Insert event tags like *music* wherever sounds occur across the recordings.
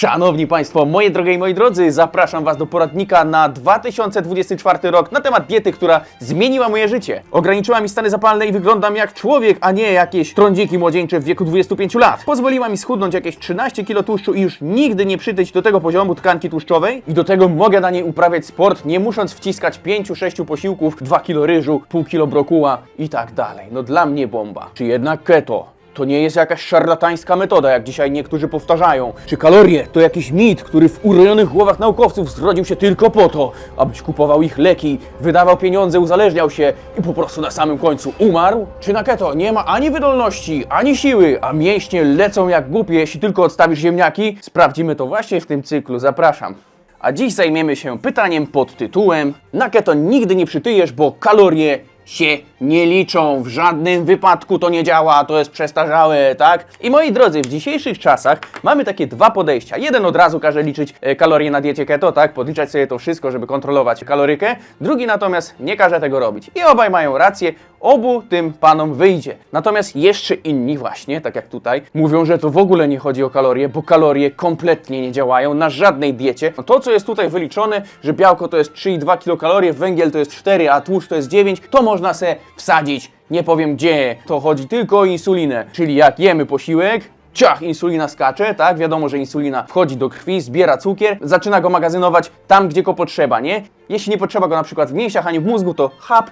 Szanowni Państwo, moje drogie i moi drodzy, zapraszam Was do poradnika na 2024 rok na temat diety, która zmieniła moje życie. Ograniczyła mi stany zapalne i wyglądam jak człowiek, a nie jakieś trądziki młodzieńcze w wieku 25 lat. Pozwoliła mi schudnąć jakieś 13 kg tłuszczu i już nigdy nie przytyć do tego poziomu tkanki tłuszczowej. I do tego mogę na niej uprawiać sport, nie musząc wciskać 5-6 posiłków, 2 kg ryżu, pół kilo brokuła i tak dalej. No dla mnie bomba. Czy jednak keto? To nie jest jakaś szarlatańska metoda, jak dzisiaj niektórzy powtarzają. Czy kalorie to jakiś mit, który w urojonych głowach naukowców zrodził się tylko po to, abyś kupował ich leki, wydawał pieniądze, uzależniał się i po prostu na samym końcu umarł? Czy na keto nie ma ani wydolności, ani siły, a mięśnie lecą jak głupie, jeśli tylko odstawisz ziemniaki? Sprawdzimy to właśnie w tym cyklu, zapraszam. A dziś zajmiemy się pytaniem pod tytułem Na keto nigdy nie przytyjesz, bo kalorie się nie liczą, w żadnym wypadku to nie działa, to jest przestarzałe, tak? I moi drodzy, w dzisiejszych czasach mamy takie dwa podejścia. Jeden od razu każe liczyć e, kalorie na diecie keto, tak? Podliczać sobie to wszystko, żeby kontrolować kalorykę. Drugi natomiast nie każe tego robić. I obaj mają rację, obu tym panom wyjdzie. Natomiast jeszcze inni właśnie, tak jak tutaj, mówią, że to w ogóle nie chodzi o kalorie, bo kalorie kompletnie nie działają na żadnej diecie. No to, co jest tutaj wyliczone, że białko to jest 3,2 kilokalorie, węgiel to jest 4, a tłuszcz to jest 9, to można se wsadzić, nie powiem gdzie. To chodzi tylko o insulinę, czyli jak jemy posiłek, Ciach, insulina skacze, tak? Wiadomo, że insulina wchodzi do krwi, zbiera cukier, zaczyna go magazynować tam, gdzie go potrzeba, nie? Jeśli nie potrzeba go na przykład w mięsiach ani w mózgu, to hap,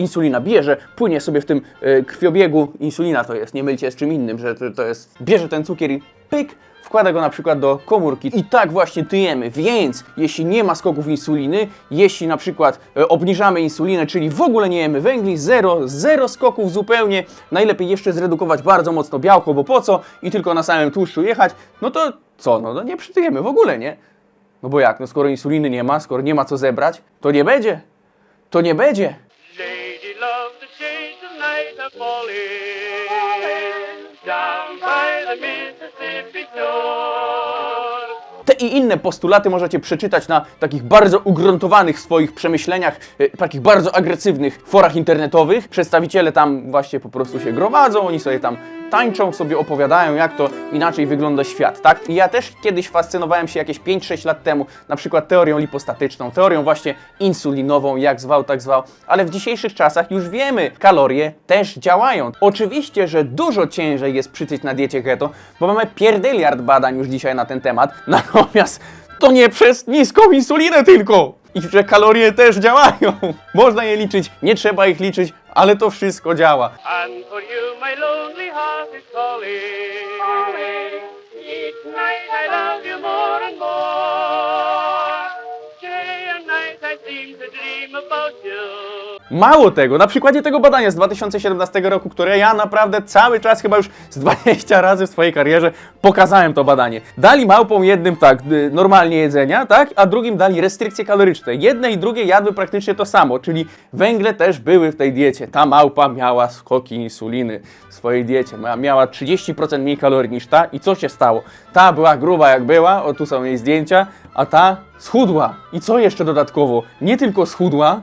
insulina bierze, płynie sobie w tym e, krwiobiegu. Insulina to jest, nie mylcie z czym innym, że to, to jest, bierze ten cukier i pyk, wkłada go na przykład do komórki. I tak właśnie tyjemy. Więc jeśli nie ma skoków insuliny, jeśli na przykład e, obniżamy insulinę, czyli w ogóle nie jemy węgli, zero, zero skoków zupełnie, najlepiej jeszcze zredukować bardzo mocno białko, bo po co? I tylko na samym tłuszczu jechać, no to co? No, no nie przytyjemy w ogóle, nie? No bo jak? No skoro insuliny nie ma, skoro nie ma co zebrać, to nie będzie. To nie będzie. Falling down by the Mississippi shore. Te i inne postulaty możecie przeczytać na takich bardzo ugruntowanych swoich przemyśleniach, e, takich bardzo agresywnych forach internetowych. Przedstawiciele tam właśnie po prostu się gromadzą, oni sobie tam tańczą, sobie opowiadają, jak to inaczej wygląda świat, tak? I ja też kiedyś fascynowałem się jakieś 5-6 lat temu, na przykład teorią lipostatyczną, teorią właśnie insulinową, jak zwał, tak zwał, ale w dzisiejszych czasach już wiemy, kalorie też działają. Oczywiście, że dużo ciężej jest przytyć na diecie keto, bo mamy pierdyliard badań już dzisiaj na ten temat, *laughs* natomiast to nie przez niską insulinę tylko! I że kalorie też działają. *laughs* Można je liczyć, nie trzeba ich liczyć, ale to wszystko działa. And for you my lonely heart is calling. Each night I love you more and more. Mało tego, na przykładzie tego badania z 2017 roku, które ja naprawdę cały czas, chyba już z 20 razy w swojej karierze pokazałem to badanie. Dali małpom jednym tak, y, normalnie jedzenia, tak, a drugim dali restrykcje kaloryczne. Jedne i drugie jadły praktycznie to samo, czyli węgle też były w tej diecie. Ta małpa miała skoki insuliny w swojej diecie, miała 30% mniej kalorii niż ta i co się stało? Ta była gruba jak była, o tu są jej zdjęcia, a ta schudła. I co jeszcze dodatkowo? Nie tylko schudła,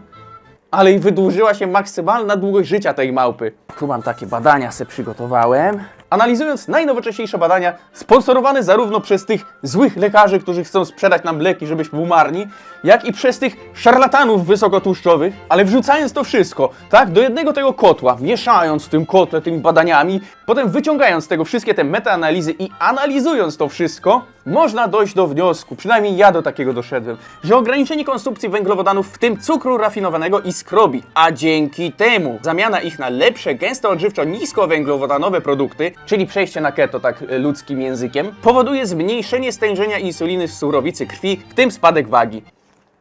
ale i wydłużyła się maksymalna długość życia tej małpy. Tu mam takie badania, se przygotowałem. Analizując najnowocześniejsze badania, sponsorowane zarówno przez tych złych lekarzy, którzy chcą sprzedać nam leki, żebyśmy umarli, jak i przez tych szarlatanów wysokotłuszczowych, ale wrzucając to wszystko, tak, do jednego tego kotła, mieszając w tym kotle tymi badaniami, potem wyciągając z tego wszystkie te metaanalizy i analizując to wszystko, można dojść do wniosku, przynajmniej ja do takiego doszedłem, że ograniczenie konsumpcji węglowodanów, w tym cukru rafinowanego i skrobi, a dzięki temu zamiana ich na lepsze, gęsto odżywczo, niskowęglowodanowe produkty, czyli przejście na keto tak e, ludzkim językiem, powoduje zmniejszenie stężenia insuliny w surowicy krwi, w tym spadek wagi.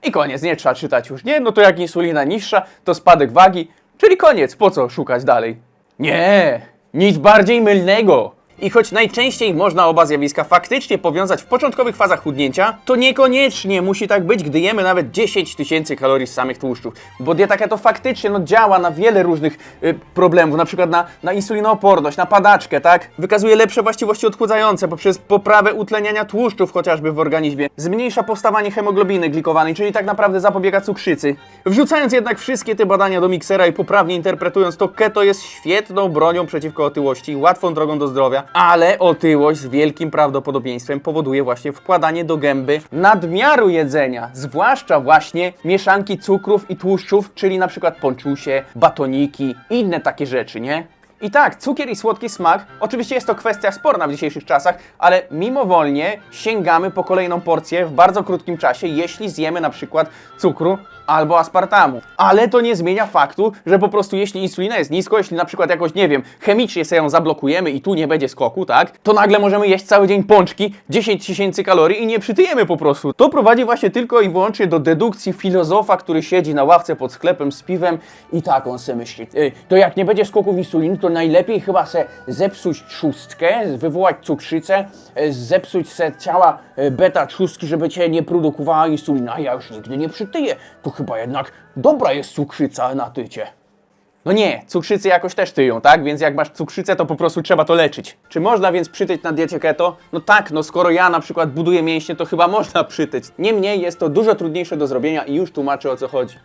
I koniec, nie trzeba czytać już, nie? No to jak insulina niższa, to spadek wagi, czyli koniec, po co szukać dalej? Nie, nic bardziej mylnego. I choć najczęściej można oba zjawiska faktycznie powiązać w początkowych fazach chudnięcia, to niekoniecznie musi tak być, gdy jemy nawet 10 tysięcy kalorii z samych tłuszczów. Bo dieta keto faktycznie no, działa na wiele różnych y, problemów, na przykład na, na insulinooporność, na padaczkę, tak? Wykazuje lepsze właściwości odchudzające poprzez poprawę utleniania tłuszczów chociażby w organizmie. Zmniejsza powstawanie hemoglobiny glikowanej, czyli tak naprawdę zapobiega cukrzycy. Wrzucając jednak wszystkie te badania do miksera i poprawnie interpretując to, keto jest świetną bronią przeciwko otyłości, łatwą drogą do zdrowia, ale otyłość z wielkim prawdopodobieństwem powoduje właśnie wkładanie do gęby nadmiaru jedzenia, zwłaszcza właśnie mieszanki cukrów i tłuszczów, czyli na przykład ponczusie, batoniki i inne takie rzeczy, nie? I tak, cukier i słodki smak, oczywiście jest to kwestia sporna w dzisiejszych czasach, ale mimowolnie sięgamy po kolejną porcję w bardzo krótkim czasie, jeśli zjemy na przykład cukru albo aspartamu. Ale to nie zmienia faktu, że po prostu jeśli insulina jest nisko, jeśli na przykład jakoś, nie wiem, chemicznie sobie ją zablokujemy i tu nie będzie skoku, tak, to nagle możemy jeść cały dzień pączki, 10 tysięcy kalorii i nie przytyjemy po prostu. To prowadzi właśnie tylko i wyłącznie do dedukcji filozofa, który siedzi na ławce pod sklepem z piwem i tak on sobie myśli, "Ej, to jak nie będzie skoków insuliny, to najlepiej chyba se zepsuć trzustkę, wywołać cukrzycę, e, zepsuć se ciała e, beta trzustki, żeby cię nie produkowała insulina, a ja już nigdy nie przytyję. To chyba jednak dobra jest cukrzyca na tycie. No nie, cukrzycy jakoś też tyją, tak? Więc jak masz cukrzycę, to po prostu trzeba to leczyć. Czy można więc przytyć na diecie keto? No tak, no skoro ja na przykład buduję mięśnie, to chyba *laughs* można przytyć. Niemniej jest to dużo trudniejsze do zrobienia i już tłumaczę o co chodzi.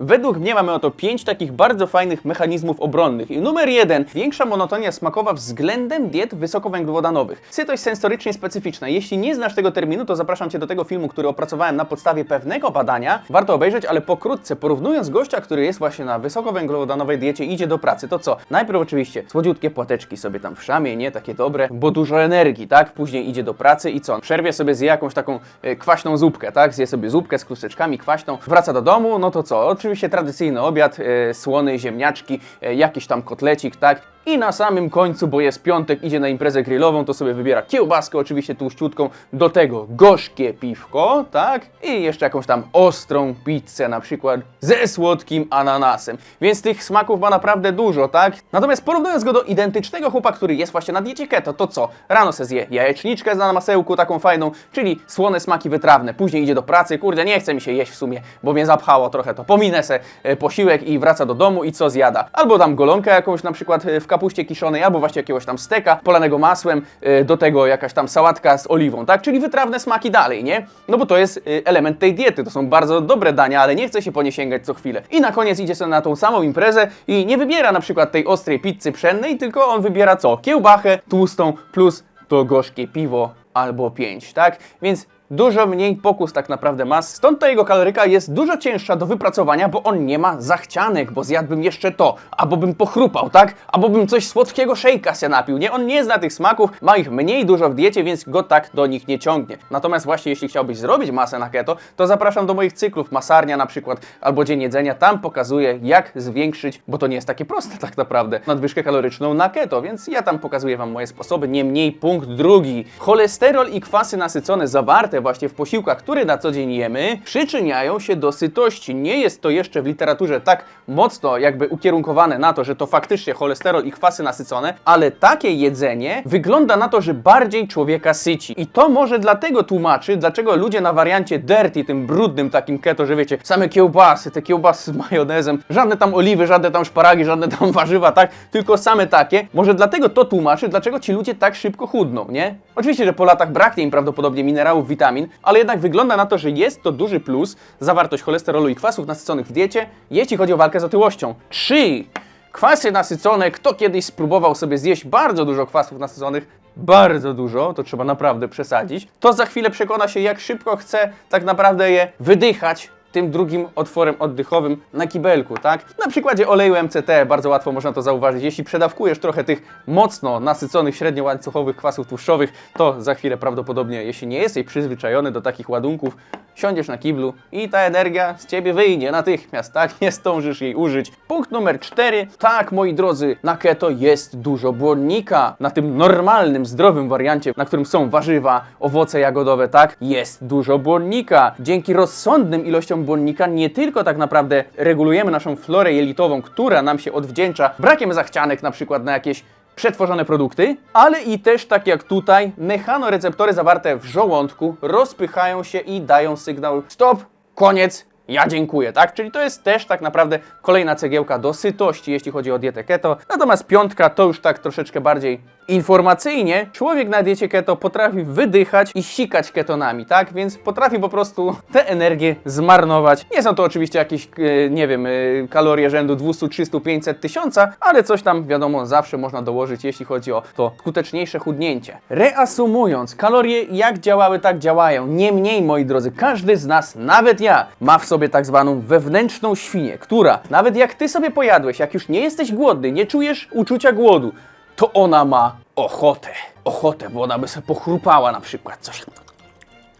Według mnie mamy oto pięć takich bardzo fajnych mechanizmów obronnych. I numer jeden, większa monotonia smakowa względem diet wysokowęglowodanowych. Sytość sensorycznie specyficzna. Jeśli nie znasz tego terminu, to zapraszam Cię do tego filmu, który opracowałem na podstawie pewnego badania. Warto obejrzeć, ale pokrótce, porównując gościa, który jest właśnie na wysokowęglowodanowej diecie, idzie do pracy, to co? Najpierw oczywiście słodziutkie płateczki sobie tam w szamie, nie? Takie dobre, bo dużo energii, tak? Później idzie do pracy i co? Przerwie sobie zje jakąś taką e, kwaśną zupkę, tak? Zje sobie zupkę z kluseczkami kwaśną, wraca do domu, no to co? Oczywiście tradycyjny obiad, e, słony, ziemniaczki, e, jakiś tam kotlecik, tak? I na samym końcu, bo jest piątek, idzie na imprezę grillową, to sobie wybiera kiełbaskę, oczywiście tłuściutką, do tego gorzkie piwko, tak? I jeszcze jakąś tam ostrą pizzę, na przykład ze słodkim ananasem. Więc tych smaków ma naprawdę dużo, tak? Natomiast porównując go do identycznego chłopa, który jest właśnie na diecie keto, to co? Rano se zje jajeczniczkę na masełku, taką fajną, czyli słone smaki wytrawne. Później idzie do pracy, kurde, nie chce mi się jeść w sumie, bo mnie zapchało trochę, to pominę se e, posiłek i wraca do domu i co zjada? Albo tam golonkę jakąś na przykład e, w kapuście kiszonej, albo właśnie jakiegoś tam steka polanego masłem, e, do tego jakaś tam sałatka z oliwą, tak? Czyli wytrawne smaki dalej, nie? No bo to jest e, element tej diety, to są bardzo dobre dania, ale nie chce się po nie sięgać co chwilę. I na koniec idzie sobie na tą samą imprezę i nie wybiera na przykład tej ostrej pizzy pszennej, tylko on wybiera co? Kiełbachę tłustą plus to gorzkie piwo albo pięć, tak? Więc dużo mniej pokus tak naprawdę ma. Stąd ta jego kaloryka jest dużo cięższa do wypracowania, bo on nie ma zachcianek, bo zjadłbym jeszcze to, albo bym pochrupał, tak? Albo bym coś słodkiego szejka się napił, nie? On nie zna tych smaków, ma ich mniej dużo w diecie, więc go tak do nich nie ciągnie. Natomiast właśnie jeśli chciałbyś zrobić masę na keto, to zapraszam do moich cyklów masarnia na przykład, albo dzień jedzenia. Tam pokazuję, jak zwiększyć, bo to nie jest takie proste tak naprawdę, nadwyżkę kaloryczną na keto, więc ja tam pokazuję Wam moje sposoby. Niemniej punkt drugi. Cholesterol i kwasy nasycone zawarte właśnie w posiłkach, które na co dzień jemy, przyczyniają się do sytości. Nie jest to jeszcze w literaturze tak mocno jakby ukierunkowane na to, że to faktycznie cholesterol i kwasy nasycone, ale takie jedzenie wygląda na to, że bardziej człowieka syci. I to może dlatego tłumaczy, dlaczego ludzie na wariancie dirty, tym brudnym takim keto, że wiecie, same kiełbasy, te kiełbasy z majonezem, żadne tam oliwy, żadne tam szparagi, żadne tam *laughs* warzywa, tak? Tylko same takie. Może dlatego to tłumaczy, dlaczego ci ludzie tak szybko chudną, nie? Oczywiście, że po latach braknie im prawdopodobnie minerałów, witamin, ale jednak wygląda na to, że jest to duży plus, zawartość cholesterolu i kwasów nasyconych w diecie, jeśli chodzi o walkę z otyłością. 3. Kwasy nasycone. Kto kiedyś spróbował sobie zjeść bardzo dużo kwasów nasyconych, bardzo dużo, to trzeba naprawdę przesadzić, to za chwilę przekona się, jak szybko chce tak naprawdę je wydychać tym drugim otworem oddychowym na kibelku, tak? Na przykładzie oleju MCT bardzo łatwo można to zauważyć. Jeśli przedawkujesz trochę tych mocno nasyconych średnio łańcuchowych kwasów tłuszczowych, to za chwilę prawdopodobnie, jeśli nie jesteś przyzwyczajony do takich ładunków, siądziesz na kiblu i ta energia z ciebie wyjdzie natychmiast, tak? Nie zdążysz jej użyć. Punkt numer cztery. Tak, moi drodzy, na keto jest dużo błonnika. Na tym normalnym, zdrowym wariancie, na którym są warzywa, owoce jagodowe, tak? Jest dużo błonnika. Dzięki rozsądnym ilościom błonnika nie tylko tak naprawdę regulujemy naszą florę jelitową, która nam się odwdzięcza brakiem zachcianek na przykład na jakieś przetworzone produkty, ale i też tak jak tutaj, mechanoreceptory zawarte w żołądku rozpychają się i dają sygnał stop, koniec, ja dziękuję, tak? Czyli to jest też tak naprawdę kolejna cegiełka do sytości, jeśli chodzi o dietę keto. Natomiast piątka to już tak troszeczkę bardziej Informacyjnie człowiek na diecie keto potrafi wydychać i sikać ketonami, tak? Więc potrafi po prostu tę energię zmarnować. Nie są to oczywiście jakieś, e, nie wiem, e, kalorie rzędu 200, 300, 500, 1000, ale coś tam wiadomo zawsze można dołożyć, jeśli chodzi o to skuteczniejsze chudnięcie. Reasumując, kalorie jak działały, tak działają. Niemniej, moi drodzy, każdy z nas, nawet ja, ma w sobie tak zwaną wewnętrzną świnię, która, nawet jak ty sobie pojadłeś, jak już nie jesteś głodny, nie czujesz uczucia głodu, to ona ma ochotę. Ochotę, bo ona by sobie pochrupała na przykład coś.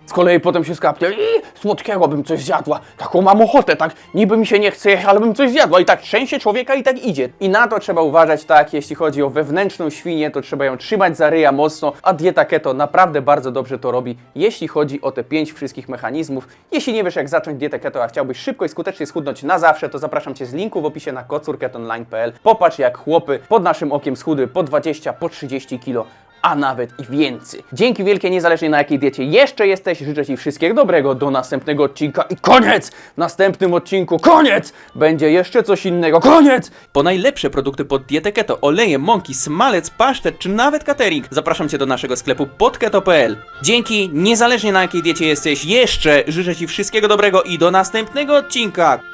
Z kolei potem się skapnie i słodkiego bym coś zjadła. Taką mam ochotę, tak niby mi się nie chce jeść, ale bym coś zjadła. I tak trzęsie człowieka i tak idzie. I na to trzeba uważać tak, jeśli chodzi o wewnętrzną świnię, to trzeba ją trzymać za ryja mocno, a dieta keto naprawdę bardzo dobrze to robi, jeśli chodzi o te pięć wszystkich mechanizmów. Jeśli nie wiesz jak zacząć dietę keto, a chciałbyś szybko i skutecznie schudnąć na zawsze, to zapraszam Cię z linku w opisie na kocurketonline.pl. Popatrz jak chłopy pod naszym okiem schudły po 20, po 30 kilo a nawet i więcej. Dzięki wielkie, niezależnie na jakiej diecie jeszcze jesteś, życzę Ci wszystkiego dobrego do następnego odcinka i koniec! W następnym odcinku, koniec! Będzie jeszcze coś innego, koniec! Po najlepsze produkty pod dietę keto, oleje, mąki, smalec, pasztet czy nawet catering, zapraszam Cię do naszego sklepu podketo.pl. Dzięki, niezależnie na jakiej diecie jesteś, jeszcze życzę Ci wszystkiego dobrego i do następnego odcinka.